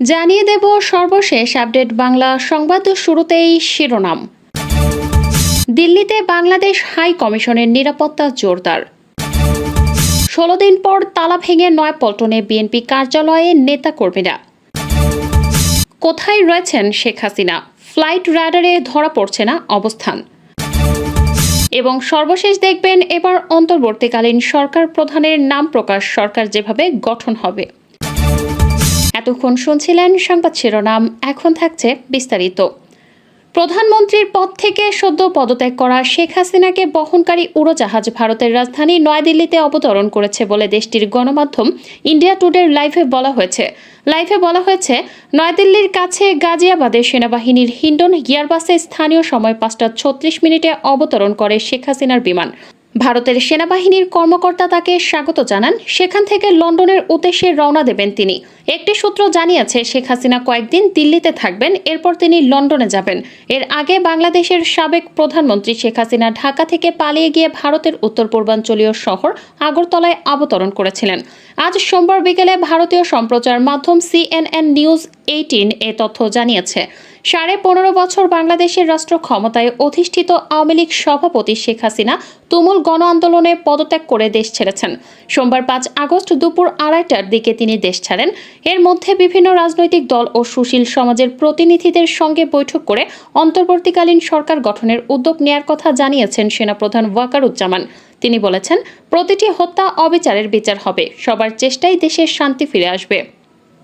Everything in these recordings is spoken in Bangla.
জানিয়ে দেব সর্বশেষ আপডেট বাংলা সংবাদ শুরুতেই শিরোনাম। দিল্লিতে বাংলাদেশ হাই কমিশনের নিরাপত্তা জোরদার। ষোলো দিন পর তালা ভেঙে নয়াপল্টনে বিএনপি কার্যালয়ে নেতা নেতাকর্মীরা। কোথায় রয়েছেন শেখ হাসিনা? ফ্লাইট রাডারে ধরা পড়ছে না অবস্থান। এবং সর্বশেষ দেখবেন এবার অন্তর্বর্তীকালীন সরকার প্রধানের নাম প্রকাশ, সরকার যেভাবে গঠন হবে। এতক্ষণ শুনছিলেন সংবাদ শিরোনাম, এখন থাকছে বিস্তারিত। প্রধানমন্ত্রীর পদ থেকে সদ্য পদত্যাগ করা শেখ হাসিনাকে বহনকারী উড়োজাহাজ ভারতের রাজধানী নয়াদিল্লিতে অবতরণ করেছে বলে দেশটির গণমাধ্যম ইন্ডিয়া টুডের লাইভে বলা হয়েছে। লাইভে বলা হয়েছে, নয়াদিল্লির কাছে গাজিয়াবাদে সেনাবাহিনীর হিন্ডন গিয়ারবাসে স্থানীয় সময় পাঁচটা ছত্রিশ মিনিটে অবতরণ করে শেখ হাসিনার বিমান। ভারতের সেনাবাহিনীর কর্মকর্তা তাকে স্বাগত জানান। সেখান থেকে লন্ডনের উদ্দেশ্যে রওনা দেবেন তিনি। একটি সূত্র জানিয়েছে, শেখ হাসিনা কয়েকদিন দিল্লিতে থাকবেন, এরপর তিনি লন্ডনে যাবেন। এর আগে বাংলাদেশের সাবেক প্রধানমন্ত্রী শেখ হাসিনা ঢাকা থেকে পালিয়ে গিয়ে ভারতের উত্তর পূর্বাঞ্চলীয় শহর আগরতলায় অবতরণ করেছিলেন। আজ সোমবার বিকেলে ভারতীয় সম্প্রচার মাধ্যম সিএনএন নিউজ এইটিন এ তথ্য জানিয়েছে। সাড়ে পনেরো বছর বাংলাদেশের রাষ্ট্র ক্ষমতায় অধিষ্ঠিত আওয়ামী লীগ সভাপতি শেখ হাসিনা তুমুল গণ আন্দোলনে পদত্যাগ করে দেশ ছেড়েছেন। সোমবার পাঁচ আগস্ট দুপুর আড়াইটার দিকে তিনি দেশ ছাড়েন। এর মধ্যে বিভিন্ন রাজনৈতিক দল ও সুশীল সমাজের প্রতিনিধিদের সঙ্গে বৈঠক করে অন্তর্বর্তীকালীন সরকার গঠনের উদ্যোগ নেয়ার কথা জানিয়েছেন সেনাপ্রধান ওয়াকারুজ্জামান। তিনি বলেছেন, প্রতিটি হত্যা অবিচারের বিচার হবে। সবার চেষ্টাই দেশের শান্তি ফিরে আসবে।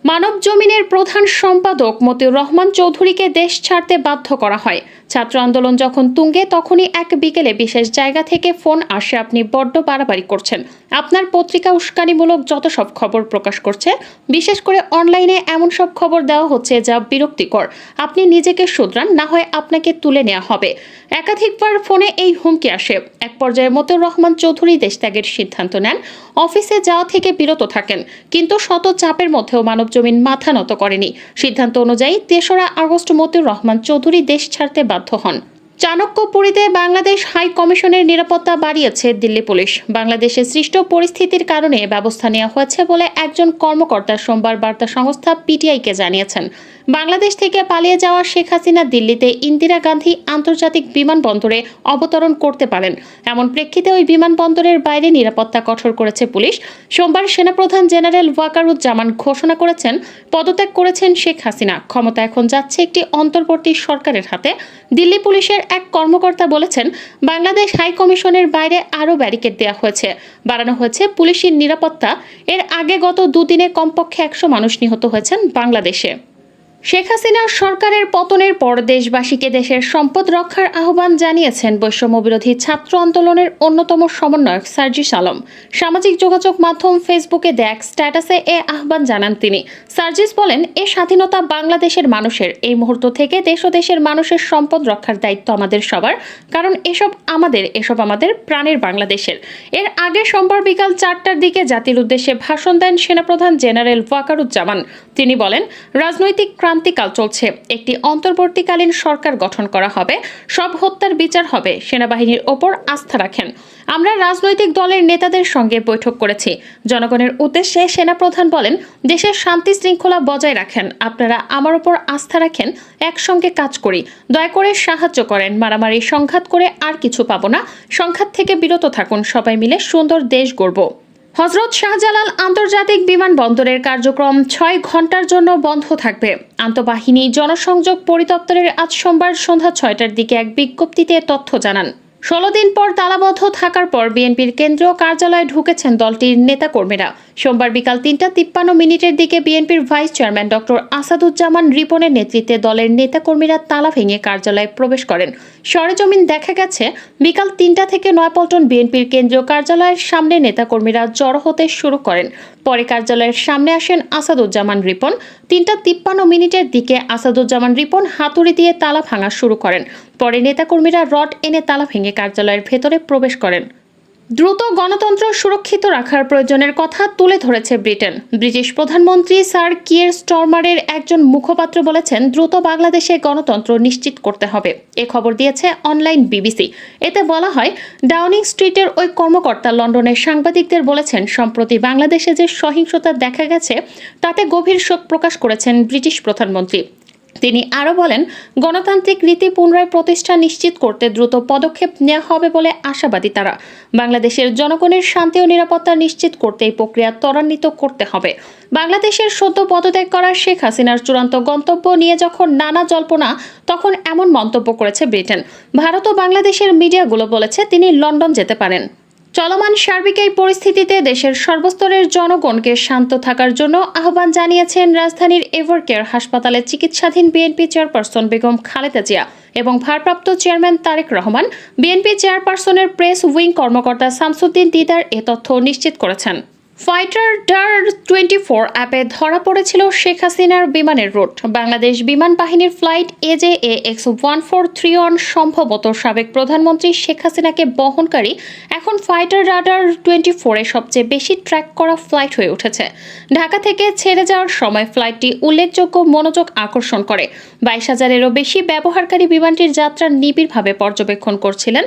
মানব জমিনের প্রধান সম্পাদক মতিউর রহমান চৌধুরীকে দেশ ছাড়তে বাধ্য করা হয়। ছাত্র আন্দোলন যখন তুঙ্গে, তখনই এক বিকেলে বিশেষ জায়গা থেকে ফোন আসে আপনি বড্ড বাড়াবাড়ি করছেন। আপনার পত্রিকা উস্কানিমূলক যত সব খবর প্রকাশ করছে, বিশেষ করে অনলাইনে এমন সব খবর দেওয়া হচ্ছে যা বিরক্তিকর। আপনি নিজেকে শুধরান, না হয় আপনাকে তুলে নেওয়া হবে। একাধিকবার ফোনে এই হুমকি আসে। এক পর্যায়ে মতিউর রহমান চৌধুরী দেশত্যাগের সিদ্ধান্ত নেন। অফিসে যাওয়া থেকে বিরত থাকেন, কিন্তু শত চাপের মধ্যেও মানব জমিন মাথা নত করেনি। সিদ্ধান্ত অনুযায়ী তেসরা আগস্ট মতিউর রহমান চৌধুরী দেশ ছাড়তে বাধ্য হন। চাণক্যপুরীতে বাংলাদেশ হাই কমিশনের নিরাপত্তা বাড়িয়েছে দিল্লি পুলিশ। বাংলাদেশে সৃষ্ট পরিস্থিতির কারণে ব্যবস্থা নেওয়া হয়েছে বলে একজন কর্মকর্তা সোমবার বার্তা সংস্থা পিটিআইকে জানিয়েছেন। বাংলাদেশ থেকে পালিয়ে যাওয়া শেখ হাসিনা দিল্লিতে ইন্দিরা গান্ধী আন্তর্জাতিক বিমানবন্দরে অবতরণ করতে পারেন। এমন প্রেক্ষিতে ওই বিমানবন্দরের বাইরে নিরাপত্তা কঠোর করেছে পুলিশ। সোমবার সেনাপ্রধান জেনারেল ওয়াকারুজ্জামান ঘোষণা করেছেন, পদত্যাগ করেছেন শেখ হাসিনা। ক্ষমতা এখন যাচ্ছে একটি অন্তর্বর্তী সরকারের হাতে। দিল্লি পুলিশের এক কর্মকর্তা বলেছেন, বাংলাদেশ হাই কমিশনের বাইরে আরও ব্যারিকেড দেওয়া হয়েছে। বাড়ানো হয়েছে পুলিশের নিরাপত্তা। এর আগে গত দুদিনে কমপক্ষে একশো মানুষ নিহত হয়েছেন বাংলাদেশে। শেখ হাসিনার সরকারের পতনের পর দেশবাসীকে দেশের সম্পদ রক্ষার আহ্বান জানিয়েছেন বৈষম্য বিরোধী ছাত্র আন্দোলনের অন্যতম সমন্বয়ক সার্জিস আলম। সামাজিক যোগাযোগ মাধ্যম ফেসবুকে দেখ স্ট্যাটাসে এ আহ্বান জানান তিনি। সার্জিস বলেন, এ স্বাধীনতা বাংলাদেশের মানুষের। এই মুহূর্ত থেকে দেশ ও দেশের মানুষের সম্পদ রক্ষার দায়িত্ব আমাদের সবার। কারণ এসব আমাদের এসব আমাদের প্রাণের বাংলাদেশের। এর আগে সোমবার বিকাল চারটার দিকে জাতির উদ্দেশ্যে ভাষণ দেন সেনাপ্রধান জেনারেল ওয়াকারুজ্জামান। তিনি বলেন, রাজনৈতিক ক্রান্তিকাল চলছে। একটি অন্তর্বর্তীকালীন সরকার গঠন করা হবে। সব হত্যার বিচার হবে, সেনাবাহিনীর ওপর আস্থা রাখেন। আমরা রাজনৈতিক দলের নেতাদের সঙ্গে বৈঠক করেছি। জনগণের উদ্দেশ্যে সেনাপ্রধান বলেন, দেশের শান্তি শৃঙ্খলা বজায় রাখেন। আপনারা আমার ওপর আস্থা রাখেন, একসঙ্গে কাজ করি। দয়া করে সাহায্য করেন। মারামারি সংঘাত করে আর কিছু পাবো না। সংঘাত থেকে বিরত থাকুন। সবাই মিলে সুন্দর দেশ গড়ব। হজরত শাহজালাল আন্তর্জাতিক বিমানবন্দরের কার্যক্রম ছয় ঘণ্টার জন্য বন্ধ থাকবে। আন্তঃবাহিনী জনসংযোগ পরিদপ্তরের আজ সোমবার সন্ধ্যা ছয়টার দিকে এক বিজ্ঞপ্তিতে তথ্য জানান। ষোলো দিন পর তালাবদ্ধ থাকার পর বিএনপির কেন্দ্রীয় কার্যালয়ে ঢুকেছেন দলটির নেতাকর্মীরা। সোমবার বিকাল তিনটা তিপ্পান্ন মিনিটের দিকে বিএনপির ভাইস চেয়ারম্যান ডক্টর আসাদুজ্জামান রিপনের নেতৃত্বে দলের নেতাকর্মীরা তালা ভেঙে কার্যালয়ে প্রবেশ করেন। সরেজমিন দেখা গেছে, বিকাল তিনটা থেকে নয়াপল্টন বিএনপির কেন্দ্রীয় কার্যালয়ের সামনে নেতাকর্মীরা জড়ো হতে শুরু করেন। পরে কার্যালয়ের সামনে আসেন আসাদুজ্জামান রিপন। তিনটা তিপ্পান্ন মিনিটের দিকে আসাদুজ্জামান রিপন হাতুড়ি দিয়ে তালা ভাঙা শুরু করেন। পরে নেতাকর্মীরা রড এনে তালা ভেঙে কার্যালয়ের ভেতরে প্রবেশ করেন। দ্রুত গণতন্ত্র সুরক্ষিত রাখার প্রয়োজনের কথা তুলে ধরেছে ব্রিটেন। ব্রিটিশ প্রধানমন্ত্রী স্যার কিয়ের স্টর্মারের একজন মুখপাত্র বলেছেন, দ্রুত বাংলাদেশে গণতন্ত্র নিশ্চিত করতে হবে। এ খবর দিয়েছে অনলাইন বিবিসি। এতে বলা হয়, ডাউনিং স্ট্রিটের ওই কর্মকর্তা লন্ডনের সাংবাদিকদের বলেছেন, সম্প্রতি বাংলাদেশে যে সহিংসতা দেখা গেছে, তাতে গভীর শোক প্রকাশ করেছেন ব্রিটিশ প্রধানমন্ত্রী। তিনি আরও বলেন, গণতান্ত্রিক রীতি পুনরায় প্রতিষ্ঠা নিশ্চিত করতে দ্রুত পদক্ষেপ নেওয়া হবে বলে আশাবাদী তারা। বাংলাদেশের জনগণের শান্তি ও নিরাপত্তা নিশ্চিত করতে এই প্রক্রিয়া ত্বরান্বিত করতে হবে। বাংলাদেশের সদ্য পদত্যাগ করা শেখ হাসিনার চূড়ান্ত গন্তব্য নিয়ে যখন নানা জল্পনা, তখন এমন মন্তব্য করেছে ব্রিটেন। ভারত ও বাংলাদেশের মিডিয়াগুলো বলেছে তিনি লন্ডন যেতে পারেন। চলমান সার্বিক এই পরিস্থিতিতে দেশের সর্বস্তরের জনগণকে শান্ত থাকার জন্য আহ্বান জানিয়েছেন রাজধানীর এভারকেয়ার হাসপাতালে চিকিৎসাধীন বিএনপি চেয়ারপারসন বেগম খালেদা জিয়া এবং ভারপ্রাপ্ত চেয়ারম্যান তারেক রহমান। বিএনপি চেয়ারপারসনের প্রেস উইং কর্মকর্তা শামসুদ্দিন দিদার এ তথ্য নিশ্চিত করেছেন। ফাইটার ডার টোয়েন্টি ফোর অ্যাপে ধরা পড়েছিল শেখ হাসিনার বিমানের রুট। বাংলাদেশ বিমান বাহিনীর flight AJ A X one four three one সম্ভবত সাবেক প্রধানমন্ত্রী শেখ হাসিনাকে বহনকারী এখন ফাইটার রাডার টোয়েন্টি ফোরে সবচেয়ে বেশি ট্র্যাক করা ফ্লাইট হয়ে উঠেছে। ঢাকা থেকে ছেড়ে যাওয়ার সময় ফ্লাইটটি উল্লেখযোগ্য মনোযোগ আকর্ষণ করে। বাইশ হাজারেরও বেশি ব্যবহারকারী বিমানটির যাত্রা নিবিড়ভাবে পর্যবেক্ষণ করছিলেন।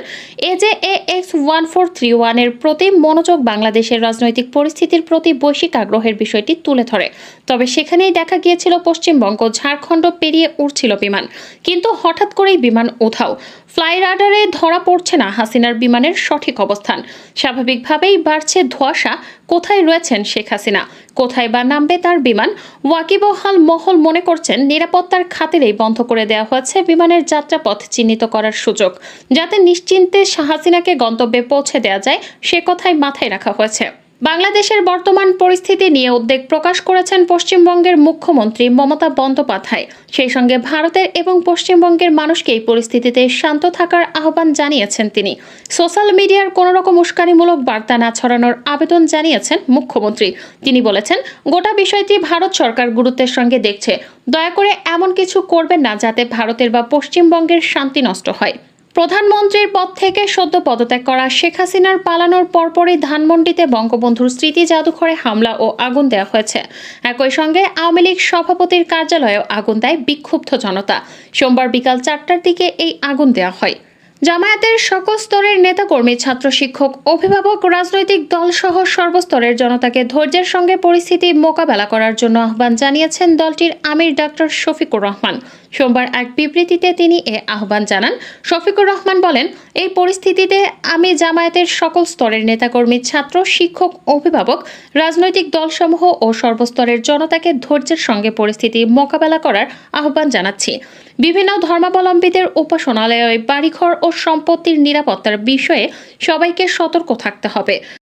AJ A X one four three ওয়ানের প্রতি মনোযোগ বাংলাদেশের রাজনৈতিক পরিস্থিতির প্রতি বৈশ্বিক আগ্রহের বিষয়টি তুলে ধরে। তবে সেখানেই দেখা গিয়েছিল পশ্চিমবঙ্গ, ঝাড়খণ্ড পেরিয়ে উঠছিল বিমান। কিন্তু হঠাৎ করেই বিমান উধাও। ফ্লাই রাডারে ধরা পড়ছে না হাসিনার বিমানের সঠিক অবস্থান। স্বাভাবিকভাবেই বাড়ছে ধোঁয়াশা, কোথায় রয়েছেন শেখ হাসিনা? কোথায় বা নামবে তার বিমান? ওয়াকিবহাল মহল মনে করছেন নিরাপত্তার খাতিরেই বন্ধ করে দেওয়া হয়েছে বিমানের যাত্রাপথ চিহ্নিত করার সুযোগ। যাতে নিশ্চিন্তে হাসিনাকে গন্তব্যে পৌঁছে দেওয়া যায়, সে কথাই মাথায় রাখা হয়েছে। বাংলাদেশের বর্তমান পরিস্থিতি নিয়ে উদ্বেগ প্রকাশ করেছেন পশ্চিমবঙ্গের মুখ্যমন্ত্রী মমতা বন্দ্যোপাধ্যায়। সেই সঙ্গে ভারতের এবং পশ্চিমবঙ্গের মানুষকে এই পরিস্থিতিতে শান্ত থাকার আহ্বান জানিয়েছেন তিনি। সোশ্যাল মিডিয়ার কোনো রকম উস্কানিমূলক বার্তা না ছড়ানোর আবেদন জানিয়েছেন মুখ্যমন্ত্রী। তিনি বলেছেন, গোটা বিষয়টি ভারত সরকার গুরুত্বের সঙ্গে দেখছে। দয়া করে এমন কিছু করবেন না যাতে ভারতের বা পশ্চিমবঙ্গের শান্তি নষ্ট হয়। প্রধানমন্ত্রীর পদ থেকে সদ্য পদত্যাগ করা শেখ হাসিনার পালানোর পরপরই ধানমন্ডিতে বঙ্গবন্ধুর স্মৃতি জাদুঘরে হামলা ও আগুন দেওয়া হয়েছে। একই সঙ্গে আওয়ামী লীগ সভাপতির কার্যালয়েও আগুন দেয় বিক্ষুব্ধ জনতা। সোমবার বিকাল চারটার দিকে এই আগুন দেওয়া হয়। জামায়াতের সকল স্তরের নেতাকর্মী, ছাত্র শিক্ষক, অভিভাবক, রাজনৈতিক দলসহ সর্বস্তরের জনতাকে ধৈর্যের সঙ্গে পরিস্থিতি মোকাবেলা করার জন্য আহ্বান জানিয়েছেন দলটির আমির ডাক্তার শফিকুর রহমান। সোমবার এক বিবৃতিতে তিনি এ আহ্বান জানান। শফিকুর রহমান বলেন, এই পরিস্থিতিতে আমি জামায়াতের সকল স্তরের নেতাকর্মী, ছাত্র, শিক্ষক, অভিভাবক, রাজনৈতিক দলসমূহ ও সর্বস্তরের জনতাকে ধৈর্যের সঙ্গে পরিস্থিতি মোকাবেলা করার আহ্বান জানাচ্ছি। বিভিন্ন ধর্মাবলম্বীদের উপাসনালয়ে বাড়িঘর ও সম্পত্তির নিরাপত্তার বিষয়ে সবাইকে সতর্ক থাকতে হবে।